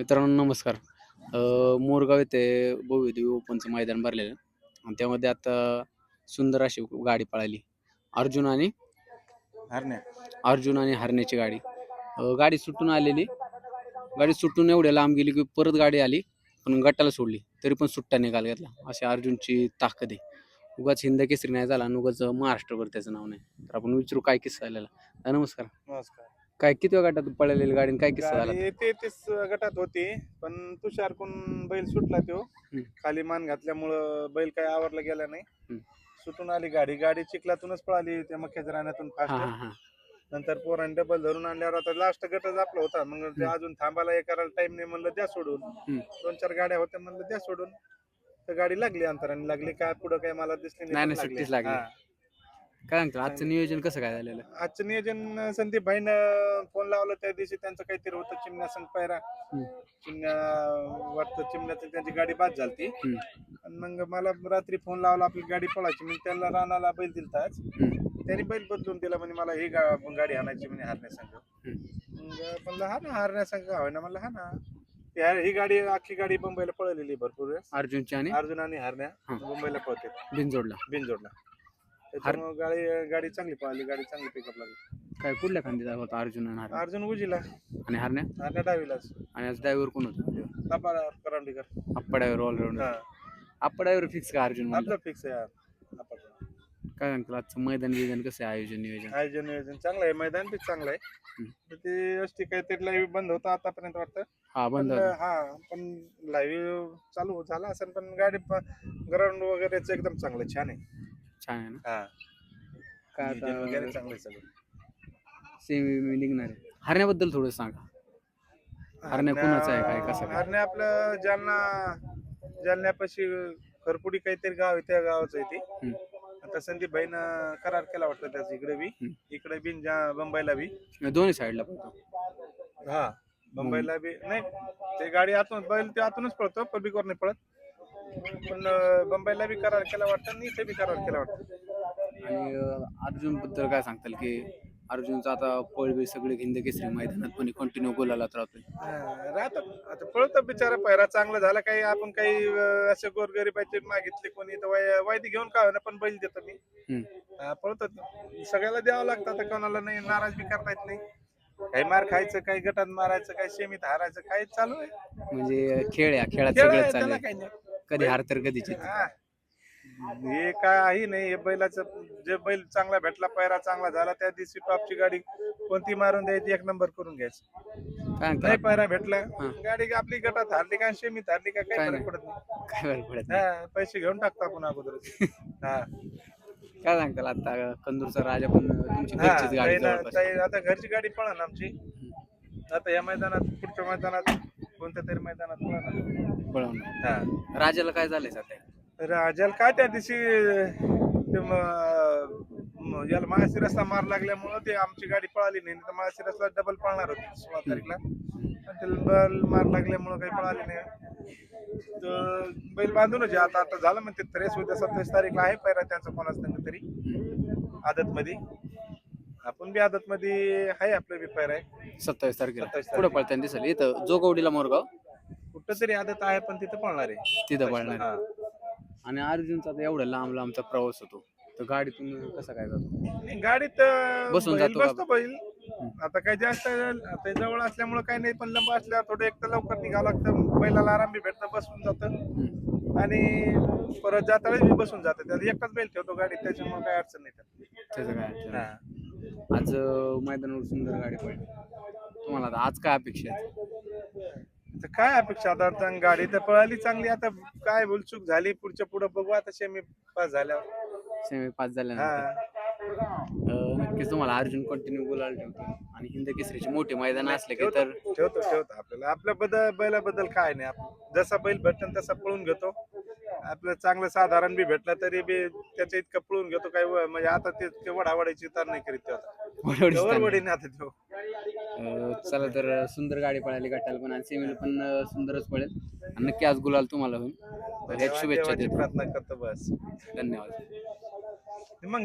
मित्रांनो नमस्कार. मोरगाव येथे भव्यदेवी ओपनचं मैदान भरलेलं आणि त्यामध्ये आता सुंदर अशी गाडी पळाली. अर्जुन आणि हरण्या. अर्जुन आणि हरण्याची गाडी. अ, गाडी सुटून आलेली. गाडी सुटून एवढ्या लांब गेली की परत गाडी आली पण गटाला सोडली. तरी पण सुट्टा निकाल घेतला. अशी अर्जुनची ताकद आहे. उगाच हिंद केसरी नाही झाला आणि उगाच महाराष्ट्रभर त्याचं नाव नाही. तर आपण विचारू काय किस्सा झालेला अ, नमस्कार. नमस्कार. काय किती गटात पळालेली गाडी आणि काय किस्सा झाला गाडी तेहतीस गटात होती पण तुषार कोण बैल सुटला तो हम्म. खाली मान घातल्यामुळं बैल काय आवरला गेला नाही हम्म. सुटून आली गाडी गाडी चिखलातूनच पळाली त्या मक्याच्या रानातून हा फास्ट हा नंतर पोरांनी डबल धरून आणल्यावर आता लास्ट गटच आपला होता मग ते. अजून थांबायला हे करायला टाइम नाही म्हणलं द्या सोडून हम्म. दोन चार गाड्या होत्या म्हणलं द्या सोडून तर गाडी लागली अंतराने लागली काय पुढं काय मला दिसली नाही, पण नाही, सुट्टीच लागली. हा. काय सांगतो आजचं नियोजन कसं काय झालेलं? आजचं नियोजन संदीप भाईनं फोन लावला त्या दिवशी त्यांचं काहीतरी होतं चिमण्या संग पायरा. हम्म. चिमण्या वाटतं चिमण्याचं त्यांची गाडी बाद झालती. हम्म. आणि मग मला रात्री फोन लावला आपली गाडी पळायची. मी त्याला रानाला बैल हम्म. त्यांनी बैल बदलून दिला म्हणजे मला ही गा- गाडी आणायची म्हणे हारण्या संघ. मग म्हणलं हा ना हारण्या संघ हवं ना म्हणलं हा ना. ती हार- ही गाडी अख्खी गाडी मुंबईला पळलेली भरपूर वेळेस. अर्जुनची आणि? अर्जुन आणि हारण्या हा. मुंबईला पळते. बिनजोडला बिनजोडला त्याच्यामुळे गाडी गाडी चांगली पळाली गाडी चांगली पिकअप लागली. काय कुठल्या खांदीचा होता अर्जुन आणि हरण्या? अर्जुन उजीला. आणि हरण्या? हारण्या डावीलाच. आणि आज ड्रायव्हर कोण होता? तपा करंडीकर. आप्पा ड्रायव्हर हा. आप्पा ड्रायव्हर फिक्स का अर्जुन म्हणलं? आपलं फिक्स आहे हा. आपण. काय सांगतो आजचं मैदान बिदान कसं आहे? आयोजन नियोजन? आयोजन नियोजन चांगलं आहे मैदान बी चांगलं आहे. हम्म. तर ते एसटी काहीतरी लाईव्ह बंद होता आतापर्यंत वाटतं. हा बंद पण, होता. हा पण लाईव्ह चालू झाला असेल पण गाडी ग्राउंड वगैरेच एकदम चांगलं छान आहे. छान आहे ना? हा. काय नियोजन वगैरे आता चांगलं आहे सगळं. सेमी निघणार आहे. हरण्याबद्दल थोडं सांगा. हरण्या कुणाचं आहे, काय, कसं काय? हरण्या आपलं जालना जालन्यापाशी खरपुडी काहीतरी गाव आहे त्या गावाचं आहे ते. आता संदीप भाईनं करार केला वाटतं त्याचा इकडे बी. हम्म. इकडे बी जा- मुंबईला बी. दोन्ही साईडला पडतो हा मुंबईला बी. नाही ते गाडी आतून बैल ते आतूनच पळतो पब्लिकवर नाही पळत. पण अं, मुंबईला बी करार केला वाटतं आणि इथे बी करार केला वाटतं. आणि अर्जुनबद्दल काय सांगताल की अर्जुनचं आता पळबी सगळे हिंद केसरी मैदानात पण कंटिन्यू गोलाला राहतोय. हा, राहतात. आता पळतो बिचारा पैरा चांगला झाला काही आपण काही अं, असे गोरगरीबाचे मागितले कोणी तर वय- वायदी घेऊन का होईना पण बैल देतो मी. हम्म. हा, पळतात. सगळ्याला द्यावं लागतं आता कोणाला नाही नाराज बी करता येत नाही. काही मार खायचं काही गटात मारायचं काही सेमीत हारायचं काही चालू आहे. म्हणजे खेळ या खेळात खेळ आहे, सगळं त्याला चालेल काही नाही. कधी हार तर कधी जित हा. हे काही नाही हे बैलाचं जे बैल चांगला भेटला पैरा चांगला झाला त्या दिवशी टॉपची गाडी कोणती मारून द्यायची एक नंबर करून घ्यायची. काय नाही पैरा भेटला हा. गाडी आपली गटात हारली का शेमीत हारली का काय काही नाही. फरक पडत नाही. काय बरं पडत नाही. हा, पैसे घेऊन टाकतो आपण अगोदर हा. काय सांगताल आता कंदूरचा राजा पण तुमची हा, घरचीच गाडी ताईला- जवळपास. ताई- आता घरची गाडी पळा आमची. आता या मैदानात पुढच्या मैदानात कोणत्या तरी मैदानात पळा पळवणं हा. राजाला काय झालंय सध्या? राजाला काय त्या दिवशी ते म- म- याला महाशिरसला मार लागल्यामुळं ते आमची गाडी पळाली नाही तर महाशिरसला डबल पळणार होती सोळा तारीखला. पण त्याला बल मार लागल्यामुळं काही पळाली नाही. तर बैल बांधूनच आहे. आता आता झालं म्हणते त्रेस उद्या सत्तावीस तारीखला आहे पहिला त्यांचा कोणाच नाही तरी. आदत मध्ये आपण बी आदत मध्ये आहे आपलं बी पैर आहे. सत्तावीस तारखेला. 27 पुढे पळताना दिसेल? इथं जोगवडीला मोरगाव? कुठं तरी आदत आहे पण तिथं पळणार आहे. तिथं पळणार हा. आणि अर्जुनचा एवढा लांब लांबचा प्रवास होतो. तर गाडीतून कसा काय जातो? नाही, गाडीत अं, बसून बैल जातो का? बसतो बैल. आता काय जास्त आता जवळ असल्यामुळे काही नाही पण लंब असल्यावर थोडं एक तर लवकर निघावं लागतं. बैलाला आराम बी भेटतं बसून जातं. हम्म. आणि परत जाताना बी बसून जातं. त्यात एकच बैल ठेवतो गाडीत त्याच्यामुळे काही अडचण नाही त्यात. त्याचं काय अडचण. नाही. आज अं, मैदानावर सुंदर गाडी पडली. तुम्हाला आज काय अपेक्षा आहे तर काय अपेक्षा आता गाडी तर पळाली चांगली. आता काय भूलचूक झाली. पुढच्या पुढे बघू. आता सेमी पास झाल्यावर. सेमी पास झाल्यानंतर. हा. अं, नक्कीच तुम्हाला अर्जुन कंटिन्यू बोलायला ठेवतो. आणि हिंद केसरीचे मोठे मैदान असले की तर ठेवतो ठेवतो. ठेवतो आपल्याला आपल्या बद्दल बैलाबद्दल काय नाही. आप- जसा बैल भेटन तसा पळून घेतो. आपलं चांगलं साधारण बी भेटला तरी बी त्याच्या इतकं पळून घेतो. काय व- म्हणजे आता ते ते वडावडायची तर नाही करीत तो आता. वडवडीच जवळ चाललंय. वडीने आता तो. चला तर सुंदर गाडी पळाली गटाला पण आणि सेमीला पण अं, सुंदरच पळेल. आणि नक्की आज गुलाल तुम्हाला होईल. तर ह्याच शुभेच्छा देतो. प्रार्थना करतो बस. धन्यवाद. मग